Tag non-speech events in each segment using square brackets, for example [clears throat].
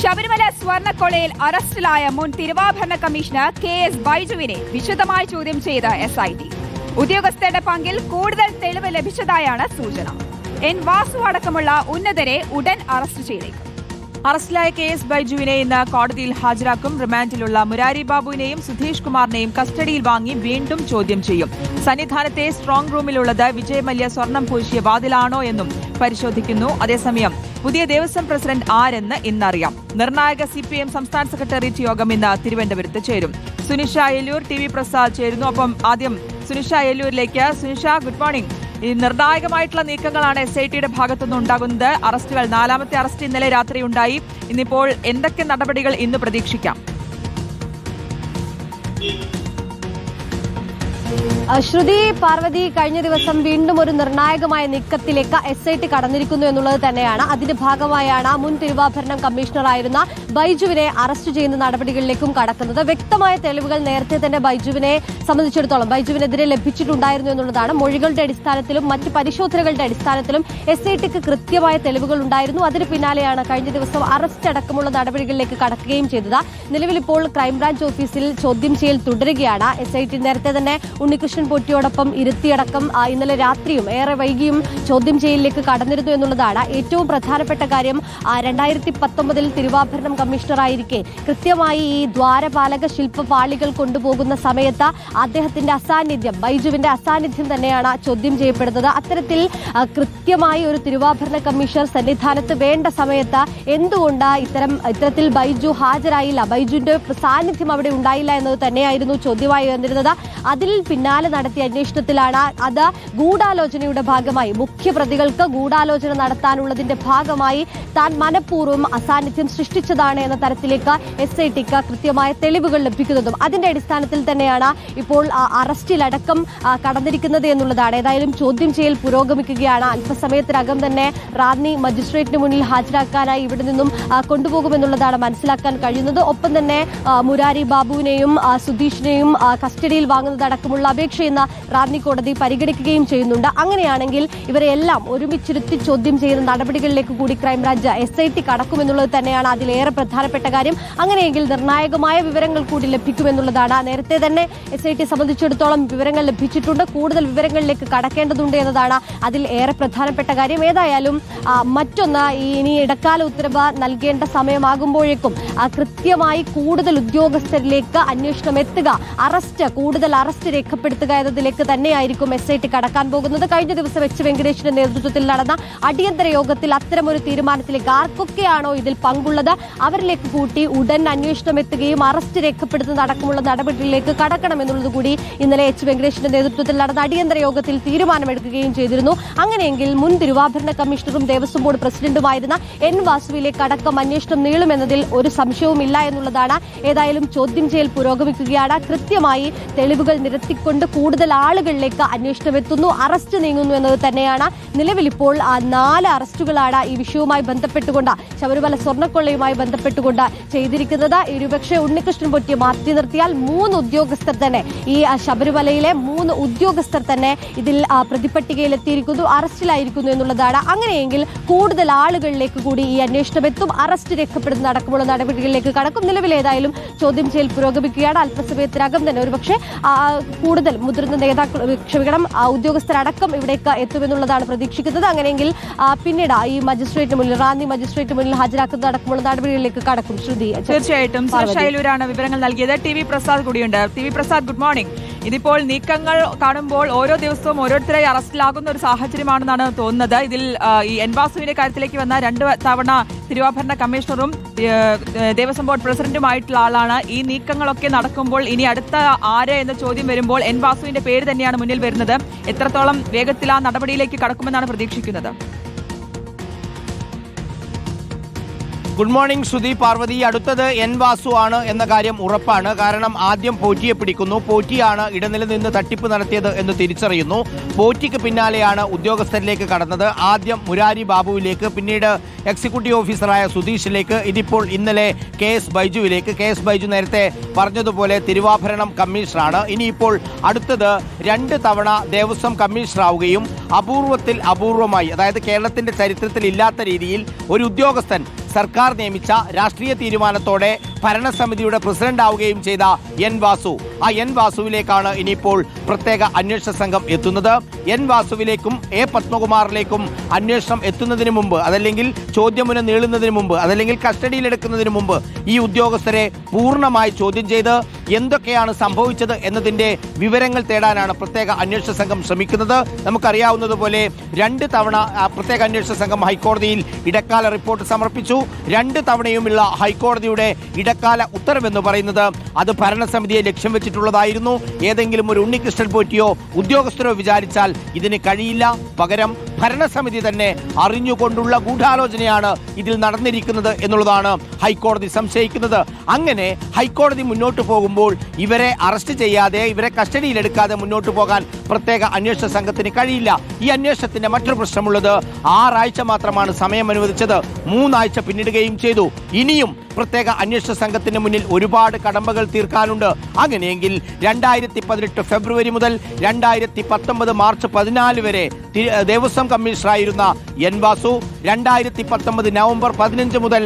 ശബരിമല സ്വർണക്കൊളയിൽ അറസ്റ്റിലായ മുൻ തിരുവാഭരണ കമ്മീഷണർ കെ എസ് ബൈജുവിനെ വിശദമായി ചോദ്യം ചെയ്ത എസ് ഐ ടി ഉദ്യോഗസ്ഥരുടെ പങ്കിൽ കൂടുതൽ തെളിവ് ലഭിച്ചതായാണ് സൂചന. എൻ വാസു അടക്കമുള്ള ഉന്നതരെ ഉടൻ അറസ്റ്റ് ചെയ്തേക്കും. അറസ്റ്റിലായ കെ എസ് ബൈജുവിനെ ഇന്ന് കോടതിയിൽ ഹാജരാക്കും. റിമാൻഡിലുള്ള മുരാരി ബാബുവിനെയും സുധീഷ് കുമാറിനെയും കസ്റ്റഡിയിൽ വാങ്ങി വീണ്ടും ചോദ്യം ചെയ്യും. സന്നിധാനത്തെ സ്ട്രോങ് റൂമിലുള്ളത് വിജയ് മല്യ സ്വർണം പൂശിയ വാതിലാണോ എന്നും പരിശോധിക്കുന്നു. അതേസമയം പുതിയ ദേവസ്വം പ്രസിഡന്റ് ആരെന്ന് ഇന്നറിയാം. നിർണായക സി പി എം സംസ്ഥാന സെക്രട്ടേറിയറ്റ് യോഗം ഇന്ന് തിരുവനന്തപുരത്ത് ചേരും. സുനിഷ എല്ലൂർ ടി വി പ്രസാദ് ചേരുന്നു. ഒപ്പം ആദ്യം സുനിഷ എല്ലൂരിലേക്ക്. സുനിഷ ഗുഡ് മോർണിംഗ് ഈ നിർണായകമായിട്ടുള്ള നീക്കങ്ങളാണ് എസ് ഐ ടിയുടെ ഭാഗത്തുനിന്ന് ഉണ്ടാകുന്നത്. അറസ്റ്റുകൾ നാലാമത്തെ അറസ്റ്റ് ഇന്നലെ രാത്രി ഉണ്ടായി. ഇന്നിപ്പോൾ എന്തൊക്കെ നടപടികൾ ഇന്ന് പ്രതീക്ഷിക്കാം? ശ്രുതി പാർവതി കഴിഞ്ഞ ദിവസം വീണ്ടും ഒരു നിർണായകമായ നീക്കത്തിലേക്ക് എസ് ഐ ടി കടന്നിരിക്കുന്നു എന്നുള്ളത് തന്നെയാണ്. അതിന്റെ ഭാഗമായാണ് മുൻ തിരുവാഭരണം കമ്മീഷണറായിരുന്ന ബൈജുവിനെ അറസ്റ്റ് ചെയ്യുന്ന നടപടികളിലേക്കും കടക്കുന്നത്. വ്യക്തമായ തെളിവുകൾ നേരത്തെ തന്നെ ബൈജുവിനെ സംബന്ധിച്ചിടത്തോളം ബൈജുവിനെതിരെ ലഭിച്ചിട്ടുണ്ടായിരുന്നു എന്നുള്ളതാണ്. മൊഴികളുടെ അടിസ്ഥാനത്തിലും മറ്റ് പരിശോധനകളുടെ അടിസ്ഥാനത്തിലും എസ് ഐ ടിക്ക് കൃത്യമായ തെളിവുകൾ ഉണ്ടായിരുന്നു. അതിന് പിന്നാലെയാണ് കഴിഞ്ഞ ദിവസം അറസ്റ്റ് അടക്കമുള്ള നടപടികളിലേക്ക് കടക്കുകയും ചെയ്തത്. നിലവിൽ ഇപ്പോൾ ക്രൈംബ്രാഞ്ച് ഓഫീസിൽ ചോദ്യം ചെയ്യൽ തുടരുകയാണ്. എസ് ഐ ടി നേരത്തെ തന്നെ ഉണ്ണികൃഷ്ണൻ പൊട്ടിയോടൊപ്പം ഇരുത്തിയടക്കം ഇന്നലെ രാത്രിയും ഏറെ വൈകിയും ചോദ്യം ചെയ്യലിലേക്ക് കടന്നിരുന്നു എന്നുള്ളതാണ് ഏറ്റവും പ്രധാനപ്പെട്ട കാര്യം. രണ്ടായിരത്തി പത്തൊമ്പതിൽ തിരുവാഭരണം കമ്മീഷണറായിരിക്കെ. കൃത്യമായി ഈ ദ്വാരപാലക ശില്പപാളികൾ കൊണ്ടുപോകുന്ന സമയത്ത് അദ്ദേഹത്തിന്റെ അസാന്നിധ്യം ബൈജുവിന്റെ അസാന്നിധ്യം തന്നെയാണ് ചോദ്യം ചെയ്യപ്പെടുന്നത്. അത്തരത്തിൽ കൃത്യമായി ഒരു തിരുവാഭരണ കമ്മീഷണർ സന്നിധാനത്ത് വേണ്ട സമയത്ത് എന്തുകൊണ്ട് ഇത്തരം ഇത്തരത്തിൽ ബൈജു ഹാജരായില്ല? ബൈജുവിന്റെ സാന്നിധ്യം അവിടെ ഉണ്ടായില്ല എന്നത് തന്നെയായിരുന്നു ചോദ്യമായി വന്നിരുന്നത് അതിൽ പിന്നാലെ നടത്തിയ അന്വേഷണത്തിലാണ് അത് ഗൂഢാലോചനയുടെ ഭാഗമായി. മുഖ്യപ്രതികൾക്ക് ഗൂഢാലോചന നടത്താനുള്ളതിന്റെ ഭാഗമായി താൻ മനഃപൂർവം അസാന്നിധ്യം സൃഷ്ടിച്ചതാണ് എന്ന തരത്തിലേക്ക് എസ് ഐ ടിക്ക് കൃത്യമായ തെളിവുകൾ ലഭിക്കുന്നതും അതിന്റെ അടിസ്ഥാനത്തിൽ തന്നെയാണ് ഇപ്പോൾ അറസ്റ്റിലടക്കം കടന്നിരിക്കുന്നത് എന്നുള്ളതാണ്. ഏതായാലും ചോദ്യം ചെയ്യൽ പുരോഗമിക്കുകയാണ്. അല്പസമയത്തിനകം തന്നെ റാന്നി മജിസ്ട്രേറ്റിന് മുന്നിൽ ഹാജരാക്കാനായി ഇവിടെ നിന്നും കൊണ്ടുപോകുമെന്നുള്ളതാണ് മനസ്സിലാക്കാൻ കഴിയുന്നത്. ഒപ്പം തന്നെ മുരാരി ബാബുവിനെയും സുധീഷിനെയും കസ്റ്റഡിയിൽ വാങ്ങുന്നതടക്കമുള്ള അപേക്ഷ ഇന്ന് റാന്നി കോടതി പരിഗണിക്കുകയും ചെയ്യുന്നുണ്ട്. അങ്ങനെയാണെങ്കിൽ ഇവരെല്ലാം ഒരുമിച്ചിരുത്തി ചോദ്യം ചെയ്യുന്ന നടപടികളിലേക്ക് കൂടി crime branch S I T കടക്കുമെന്നുള്ളത് തന്നെയാണ് അതിലേറെ പ്രധാനപ്പെട്ട കാര്യം. അങ്ങനെയെങ്കിൽ നിർണായകമായ വിവരങ്ങൾ കൂടി ലഭിക്കുമെന്നുള്ളതാണ്. നേരത്തെ തന്നെ എസ് ഐ ടി സംബന്ധിച്ചിടത്തോളം വിവരങ്ങൾ ലഭിച്ചിട്ടുണ്ട്. കൂടുതൽ വിവരങ്ങളിലേക്ക് കടക്കേണ്ടതുണ്ട് എന്നതാണ് അതിൽ ഏറെ പ്രധാനപ്പെട്ട കാര്യം. ഏതായാലും മറ്റൊന്ന് ഇനി ഇടക്കാല ഉത്തരവ് നൽകേണ്ട സമയമാകുമ്പോഴേക്കും കൃത്യമായി കൂടുതൽ ഉദ്യോഗസ്ഥരിലേക്ക് അന്വേഷണം എത്തുക അറസ്റ്റ് കൂടുതൽ അറസ്റ്റ് രേഖപ്പെടുത്തുക എന്നതിലേക്ക് തന്നെയായിരിക്കും എസ് ഐ ടി കടക്കാൻ പോകുന്നത്. കഴിഞ്ഞ ദിവസം എച്ച് വെങ്കടേഷിന്റെ നേതൃത്വത്തിൽ നടന്ന അടിയന്തര യോഗത്തിൽ അത്തരമൊരു തീരുമാനത്തിലേക്ക് ആർക്കൊക്കെയാണോ ഇതിൽ പങ്കുള്ളത്? അവരിലേക്ക് കൂട്ടി ഉടൻ അന്വേഷണം എത്തുകയും അറസ്റ്റ് രേഖപ്പെടുത്തുന്ന അടക്കമുള്ള നടപടികളിലേക്ക് കടക്കണമെന്നുള്ളത് കൂടി ഇന്നലെ എച്ച് വെങ്കടേഷിന്റെ നേതൃത്വത്തിൽ നടന്ന അടിയന്തര യോഗത്തിൽ തീരുമാനമെടുക്കുകയും ചെയ്തിരുന്നു. അങ്ങനെയെങ്കിൽ മുൻ തിരുവാഭരണ കമ്മീഷണറും ദേവസ്വം ബോർഡ് പ്രസിഡന്റുമായിരുന്ന എൻ വാസുവിലേക്ക് അടക്കം അന്വേഷണം നീളുമെന്നതിൽ ഒരു സംശയവുമില്ല എന്നുള്ളതാണ്. ഏതായാലും ചോദ്യം ചെയ്യൽ പുരോഗമിക്കുകയാണ്. കൃത്യമായി തെളിവുകൾ നിരത്തിക്കൊണ്ട് കൂടുതൽ ആളുകളിലേക്ക് അന്വേഷണം എത്തുന്നു അറസ്റ്റ് നീങ്ങുന്നു എന്നത് തന്നെയാണ് നിലവിൽ ഇപ്പോൾ നാല് അറസ്റ്റുകളാണ് ഈ വിഷയവുമായി ബന്ധപ്പെട്ടുകൊണ്ട് ശബരിമല സ്വർണക്കൊള്ളയുമായി ബന്ധപ്പെട്ടുകൊണ്ട് ചെയ്തിരിക്കുന്നത്. ഇരുപക്ഷെ ഉണ്ണികൃഷ്ണൻ പൊറ്റി മാറ്റി നിർത്തിയാൽ മൂന്ന് ഉദ്യോഗസ്ഥർ തന്നെ ഈ ശബരിമലയിലെ മൂന്ന് ഉദ്യോഗസ്ഥർ തന്നെ ഇതിൽ പ്രതിപട്ടികയിലെത്തിയിരിക്കുന്നു അറസ്റ്റിലായിരിക്കുന്നു എന്നുള്ളതാണ്. അങ്ങനെയെങ്കിൽ കൂടുതൽ ആളുകളിലേക്ക് കൂടി ഈ അന്വേഷണം എത്തും അറസ്റ്റ് രേഖപ്പെടുന്ന അടക്കമുള്ള നടപടികളിലേക്ക് കടക്കും. നിലവിൽ ഏതായാലും ചോദ്യം ചെയ്യൽ പുരോഗമിക്കുകയാണ്. അല്പസമയത്തിനകം തന്നെ ഒരുപക്ഷെ ആ, കൂടുതൽ മുതിർന്ന നേതാക്കൾ ക്ഷമിക്കണം ഉദ്യോഗസ്ഥരടക്കം ഇവിടേക്ക് എത്തുമെന്നുള്ളതാണ് പ്രതീക്ഷിക്കുന്നത്. അങ്ങനെയെങ്കിൽ പിന്നീട് ഈ മജിസ്ട്രേറ്റ് മുന്നിൽ റാന്നി മജിസ്ട്രേറ്റ് മുന്നിൽ ഹാജരാക്കുന്ന അടക്കമുള്ള നടപടികളിലേക്ക് കടക്കും. ശ്രുതി തീർച്ചയായിട്ടും ശൈലൂരാണ് വിവരങ്ങൾ നൽകിയത്. ടി വി പ്രസാദ് കൂടിയുണ്ട്. T V Prasad good morning. ഇതിപ്പോൾ നീക്കങ്ങൾ കാണുമ്പോൾ ഓരോ ദിവസവും ഓരോരുത്തരായി അറസ്റ്റിലാകുന്ന ഒരു സാഹചര്യമാണെന്നാണ് തോന്നുന്നത്. ഇതിൽ ഈ എൻവാസുവിന്റെ കാര്യത്തിലേക്ക് വന്ന രണ്ട് തവണ തിരുവാഭരണ കമ്മീഷണറും ദേവസ്വം ബോർഡ് പ്രസിഡന്റുമായിട്ടുള്ള ആളാണ്. ഈ നീക്കങ്ങളൊക്കെ നടക്കുമ്പോൾ ഇനി അടുത്ത ആര് എന്ന ചോദ്യം വരുമ്പോൾ എൻ വാസുവിന്റെ പേര് തന്നെയാണ് മുന്നിൽ വരുന്നത്. എത്രത്തോളം വേഗത്തിൽ ആ നടപടിയിലേക്ക് കടക്കുമെന്നാണ് പ്രതീക്ഷിക്കുന്നത്. Good morning Shruti Parvathi. അടുത്തത് എൻ വാസു ആണ് എന്ന കാര്യം ഉറപ്പാണ്. കാരണം ആദ്യം പോറ്റിയെ പിടിക്കുന്നു. പോറ്റിയാണ് ഇടനില നിന്ന് തട്ടിപ്പ് നടത്തിയത് എന്ന് തിരിച്ചറിയുന്നു. പോറ്റിക്ക് പിന്നാലെയാണ് ഉദ്യോഗസ്ഥരിലേക്ക് കടന്നത്. ആദ്യം മുരാരി ബാബുവിലേക്ക് പിന്നീട് എക്സിക്യൂട്ടീവ് ഓഫീസറായ സുധീഷിലേക്ക് ഇതിപ്പോൾ ഇന്നലെ കെ എസ് ബൈജുവിലേക്ക്. കെ എസ് ബൈജു നേരത്തെ പറഞ്ഞതുപോലെ തിരുവാഭരണം കമ്മീഷണറാണ്. ഇനിയിപ്പോൾ അടുത്തത് രണ്ട് തവണ ദേവസ്വം കമ്മീഷണറാവുകയും അപൂർവത്തിൽ അപൂർവമായി അതായത് കേരളത്തിന്റെ ചരിത്രത്തിൽ ഇല്ലാത്ത രീതിയിൽ ഒരു ഉദ്യോഗസ്ഥൻ സർക്കാർ നിയമിച്ച രാഷ്ട്രീയ തീരുമാനത്തോടെ ഭരണസമിതിയുടെ പ്രസിഡന്റ് ആവുകയും ചെയ്ത എൻ വാസു. ആ എൻ വാസുവിലേക്കാണ് ഇനിയിപ്പോൾ പ്രത്യേക അന്വേഷണ സംഘം എത്തുന്നത്. എൻ വാസുവിലേക്കും എ പത്മകുമാറിലേക്കും അന്വേഷണം എത്തുന്നതിന് മുമ്പ് അതല്ലെങ്കിൽ ചോദ്യമുന നീളുന്നതിന് മുമ്പ് അതല്ലെങ്കിൽ കസ്റ്റഡിയിലെടുക്കുന്നതിന് മുമ്പ് ഈ ഉദ്യോഗസ്ഥരെ പൂർണമായി ചോദ്യം ചെയ്ത് എന്തൊക്കെയാണ് സംഭവിച്ചത് എന്നതിന്റെ വിവരങ്ങൾ തേടാനാണ് പ്രത്യേക അന്വേഷണ സംഘം ശ്രമിക്കുന്നത്. നമുക്കറിയാവുന്നതുപോലെ രണ്ട് തവണ പ്രത്യേക അന്വേഷണ സംഘം ഹൈക്കോടതിയിൽ ഇടക്കാല റിപ്പോർട്ട് സമർപ്പിച്ചു. രണ്ട് തവണയുമുള്ള ഹൈക്കോടതിയുടെ ഇടക്കാല ഉത്തരവെന്ന് പറയുന്നത്. അത് ഭരണസമിതിയെ ലക്ഷ്യം വെച്ചിട്ടുള്ളതായിരുന്നു. ഏതെങ്കിലും ഒരു ഉണ്ണികൃഷ്ണൻ പോറ്റിയോ ഉദ്യോഗസ്ഥരോ വിചാരിച്ചാൽ ഇതിന് കഴിയില്ല. പകരം ഭരണസമിതി തന്നെ അറിഞ്ഞുകൊണ്ടുള്ള ഗൂഢാലോചനയാണ് ഇതിൽ നടന്നിരിക്കുന്നത് എന്നുള്ളതാണ് ഹൈക്കോടതി സംശയിക്കുന്നത്. അങ്ങനെ ഹൈക്കോടതി മുന്നോട്ട് പോകുമ്പോൾ ഇവരെ അറസ്റ്റ് ചെയ്യാതെ ഇവരെ കസ്റ്റഡിയിലെടുക്കാതെ മുന്നോട്ട് പോകാൻ പ്രത്യേക അന്വേഷണ സംഘത്തിന് കഴിയില്ല. ഈ അന്വേഷണത്തിന്റെ മറ്റൊരു പ്രശ്നമുള്ളത് ആറാഴ്ച മാത്രമാണ് സമയം അനുവദിച്ചത് മൂന്നാഴ്ച പിന്നിടുകയും ചെയ്തു. ഇനിയും പ്രത്യേക അന്വേഷണ സംഘത്തിന് മുന്നിൽ ഒരുപാട് കടമ്പകൾ തീർക്കാനുണ്ട്. അങ്ങനെയെങ്കിൽ രണ്ടായിരത്തി പതിനെട്ട് ഫെബ്രുവരി മുതൽ രണ്ടായിരത്തി പത്തൊമ്പത് മാർച്ച് പതിനാല് വരെ ദേവസ്വം കമ്മീഷണറായിരുന്ന എൻ വാസു രണ്ടായിരത്തി പത്തൊമ്പത് നവംബർ പതിനഞ്ച് മുതൽ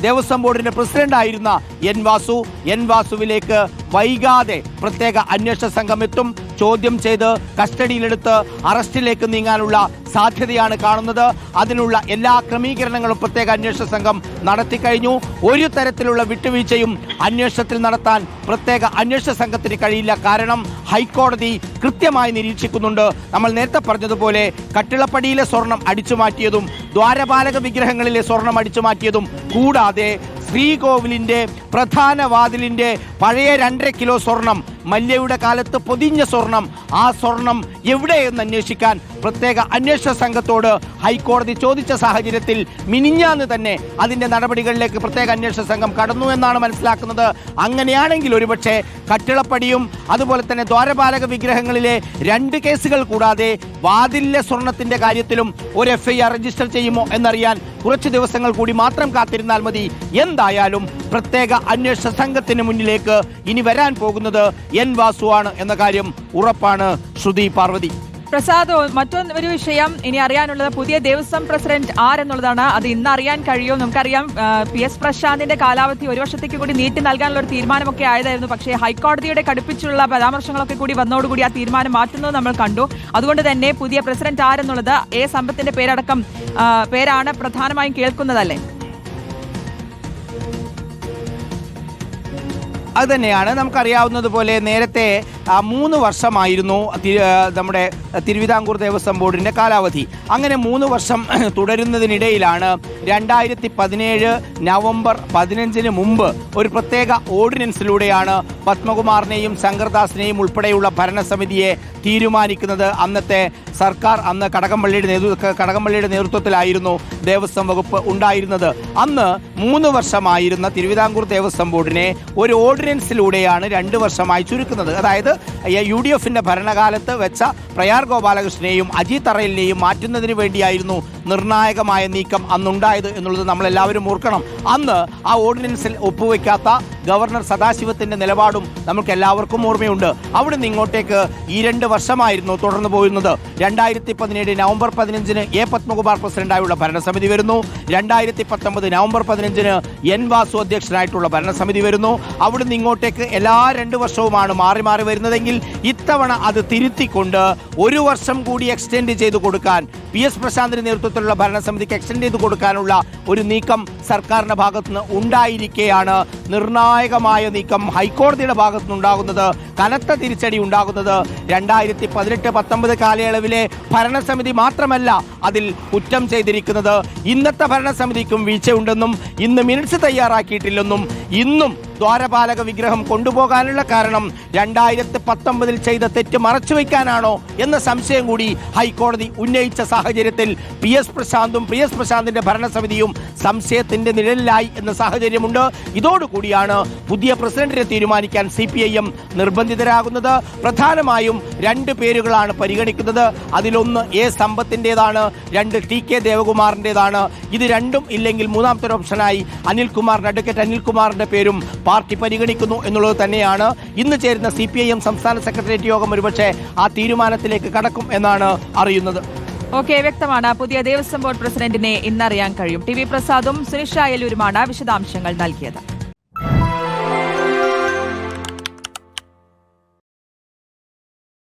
ദേവസ്വം ബോർഡിന്റെ പ്രസിഡന്റ് ആയിരുന്ന എൻ വാസു എൻ വാസുവിലേക്ക് വൈകാതെ പ്രത്യേക അന്വേഷണ സംഘം എത്തും. ചോദ്യം ചെയ്ത് കസ്റ്റഡിയിലെടുത്ത് അറസ്റ്റിലേക്ക് നീങ്ങാനുള്ള സാധ്യതയാണ് കാണുന്നത്. അതിനുള്ള എല്ലാ ക്രമീകരണങ്ങളും പ്രത്യേക അന്വേഷണ സംഘം നടത്തിക്കഴിഞ്ഞു ഒരു തരത്തിലുള്ള വിട്ടുവീഴ്ചയും അന്വേഷണത്തിൽ നടത്താൻ പ്രത്യേക അന്വേഷണ സംഘത്തിന് കഴിയില്ല. കാരണം ഹൈക്കോടതി കൃത്യമായി നിരീക്ഷിക്കുന്നുണ്ട്. നമ്മൾ നേരത്തെ പറഞ്ഞതുപോലെ കട്ടിളപ്പടിയിലെ സ്വർണം അടിച്ചു മാറ്റിയതും ദ്വാരപാലക വിഗ്രഹങ്ങളിലെ സ്വർണം അടിച്ചു മാറ്റിയതും കൂടാതെ ശ്രീകോവിലിന്റെ പ്രധാന വാതിലിന്റെ പഴയ രണ്ടര കിലോ സ്വർണം മല്യയുടെ കാലത്ത് പൊതിഞ്ഞ സ്വർണം. ആ സ്വർണം എവിടെയെന്ന് അന്വേഷിക്കാൻ പ്രത്യേക അന്വേഷണ സംഘത്തോട് ഹൈക്കോടതി ചോദിച്ച സാഹചര്യത്തിൽ മിനിഞ്ഞാന്ന് തന്നെ അതിന്റെ നടപടികളിലേക്ക് പ്രത്യേക അന്വേഷണ സംഘം കടന്നു എന്നാണ് മനസ്സിലാക്കുന്നത്. അങ്ങനെയാണെങ്കിൽ ഒരുപക്ഷെ കട്ടിളപ്പടിയും അതുപോലെ തന്നെ ദ്വാരപാലക വിഗ്രഹങ്ങളിലെ രണ്ട് കേസുകൾ കൂടാതെ വാതിലിലെ സ്വർണത്തിന്റെ കാര്യത്തിലും ഒരു എഫ് രജിസ്റ്റർ ചെയ്യുമോ എന്നറിയാൻ കുറച്ച് ദിവസങ്ങൾ കൂടി മാത്രം കാത്തിരുന്നാൽ മതി. എന്തായാലും പ്രത്യേക അന്വേഷണ സംഘത്തിന് മുന്നിലേക്ക് ഇനി വരാൻ പോകുന്നത് എൻ വാസുവാണ് എന്ന കാര്യം ഉറപ്പാണ് ശ്രുതി പാർവതി. പ്രസാദ് മറ്റൊന്ന് ഒരു വിഷയം ഇനി അറിയാനുള്ളത് പുതിയ ദേവസ്വം പ്രസിഡന്റ് ആരെന്നുള്ളതാണ്. അത് ഇന്ന് അറിയാൻ കഴിയോ. നമുക്കറിയാം പി എസ് പ്രശാന്തിന്റെ കാലാവധി ഒരു വർഷത്തേക്ക് കൂടി നീട്ടി നൽകാനുള്ള ഒരു തീരുമാനമൊക്കെ ആയതായിരുന്നു. പക്ഷേ ഹൈക്കോടതിയുടെ കടുപ്പിച്ചുള്ള പരാമർശങ്ങളൊക്കെ കൂടി വന്നതോടുകൂടി ആ തീരുമാനം മാറ്റുന്നത് നമ്മൾ കണ്ടു. അതുകൊണ്ട് തന്നെ പുതിയ പ്രസിഡന്റ് ആരെന്നുള്ളത് എ സമ്പത്തിന്റെ പേരടക്കം പേരാണ് പ്രധാനമായും കേൾക്കുന്നതല്ലേ? അത് തന്നെയാണ് നമുക്കറിയാവുന്നതുപോലെ നേരത്തെ മൂന്ന് വർഷമായിരുന്നു നമ്മുടെ തിരുവിതാംകൂർ ദേവസ്വം ബോർഡിന്റെ കാലാവധി. അങ്ങനെ മൂന്ന് വർഷം [clears throat] തുടരുന്നതിനിടയിലാണ് രണ്ടായിരത്തി പതിനേഴ് നവംബർ പതിനഞ്ചിന് മുമ്പ് ഒരു പ്രത്യേക ഓർഡിനൻസിലൂടെയാണ് പത്മകുമാറിനെയും ശങ്കർദാസിനെയും ഉൾപ്പെടെയുള്ള ഭരണസമിതിയെ തീരുമാനിക്കുന്നത്. അന്നത്തെ സർക്കാർ അന്ന് കടകംപള്ളിയുടെ നേതൃത്വ കടകംപള്ളിയുടെ നേതൃത്വത്തിലായിരുന്നു ദേവസ്വം വകുപ്പ് ഉണ്ടായിരുന്നത്. അന്ന് മൂന്ന് വർഷമായിരുന്ന തിരുവിതാംകൂർ ദേവസ്വം ബോർഡിനെ ഒരു ഓർഡിനൻസിലൂടെയാണ് രണ്ട് വർഷമായി ചുരുക്കുന്നത്. അതായത് യു ഡി എഫിന്റെ ഭരണകാലത്ത് വെച്ച പ്രയാർ ഗോപാലകൃഷ്ണനെയും അജിത് തറയിലിനെയും മാറ്റുന്നതിന് വേണ്ടിയായിരുന്നു നിർണായകമായ നീക്കം അന്നുണ്ടായത് എന്നുള്ളത് നമ്മളെല്ലാവരും ഓർക്കണം. അന്ന് ആ ഓർഡിനൻസിൽ ഒപ്പുവെക്കാത്ത ഗവർണർ സദാശിവത്തിന്റെ നിലപാടും നമുക്ക് എല്ലാവർക്കും ഓർമ്മയുണ്ട്. അവിടുന്ന് ഇങ്ങോട്ടേക്ക് ഈ രണ്ട് വർഷമായിരുന്നു തുടർന്നു പോയിരുന്നത്. രണ്ടായിരത്തി പതിനേഴ് നവംബർ പതിനഞ്ചിന് എ പത്മകുമാർ പ്രസിഡന്റായുള്ള ഭരണസമിതി വരുന്നു. രണ്ടായിരത്തി പത്തൊമ്പത് നവംബർ പതിനഞ്ചിന് എൻ വാസു അധ്യക്ഷനായിട്ടുള്ള ഭരണസമിതി വരുന്നു. അവിടുന്ന് ഇങ്ങോട്ടേക്ക് എല്ലാ രണ്ട് വർഷവുമാണ് മാറി മാറി വരുന്നതെങ്കിൽ ഇത്തവണ അത് തിരുത്തിക്കൊണ്ട് ഒരു വർഷം കൂടി എക്സ്റ്റെൻഡ് ചെയ്തു കൊടുക്കാൻ പി എസ് പ്രശാന്തിന്റെ നേതൃത്വത്തിലുള്ള ഭരണസമിതിക്ക് എക്സ്റ്റെൻഡ് ചെയ്തു കൊടുക്കാനുള്ള ഒരു നീക്കം സർക്കാരിന്റെ ഭാഗത്തുനിന്ന് ഉണ്ടായിരിക്കെയാണ് നിർണായകമായ നീക്കം ഹൈക്കോടതിയുടെ ഭാഗത്തുനിന്നുണ്ടാകുന്നത് കനത്ത തിരിച്ചടി ഉണ്ടാകുന്നത് രണ്ടായിരത്തി പതിനെട്ട് പത്തൊമ്പത് കാലയളവിലെ ഭരണസമിതി മാത്രമല്ല അതിൽ കുറ്റം ചെയ്തിരിക്കുന്നത്. ഇന്നത്തെ ഭരണസമിതിക്കും വീഴ്ചയുണ്ടെന്നും ഇന്ന് മിനിറ്റ്സ് തയ്യാറാക്കിയിട്ടില്ലെന്നും ഇന്നും ദ്വാരപാലക വിഗ്രഹം കൊണ്ടുപോകാനുള്ള കാരണം രണ്ടായിരത്തി പത്തൊമ്പതിൽ ചെയ്ത തെറ്റ് മറച്ചുവെക്കാനാണോ എന്ന സംശയം കൂടി ഹൈക്കോടതി ഉന്നയിച്ച സാഹചര്യത്തിൽ പി എസ് പ്രശാന്തും പി എസ് പ്രശാന്തിന്റെ ഭരണസമിതിയും സംശയത്തിന്റെ നിഴലിലായി എന്ന സാഹചര്യമുണ്ട്. ഇതോടുകൂടിയാണ് പുതിയ പ്രസിഡന്റിനെ തീരുമാനിക്കാൻ സി പി ഐ എം നിർബന്ധിതരാകുന്നത്. പ്രധാനമായും രണ്ട് പേരുകളാണ് പരിഗണിക്കുന്നത്. അതിലൊന്ന് എ സമ്പത്തിന്റെതാണ് രണ്ട് ടി കെ ദേവകുമാറിന്റെതാണ് ഇത് രണ്ടും ഇല്ലെങ്കിൽ മൂന്നാമത്തെ ഓപ്ഷനായി അനിൽകുമാറിന്റെ അഡ്വക്കേറ്റ് അനിൽകുമാറിന്റെ പേരും പാർട്ടി പരിഗണിക്കുന്നു എന്നുള്ളത് തന്നെയാണ്. ഇന്ന് ചേരുന്ന സി പി ഐ എം സംസ്ഥാന സെക്രട്ടേറിയറ്റ് യോഗം ഒരുപക്ഷെ ആ തീരുമാനത്തിലേക്ക് കടക്കും എന്നാണ് അറിയുന്നത്. ഓക്കെ വ്യക്തമാണ്. പുതിയ ദേവസ്വം ബോർഡ് പ്രസിഡന്റിനെ ഇന്നറിയാൻ കഴിയും. ടി വി പ്രസാദും സുനിഷ അയലൂരുമാണ് വിശദാംശങ്ങൾ നൽകിയത്.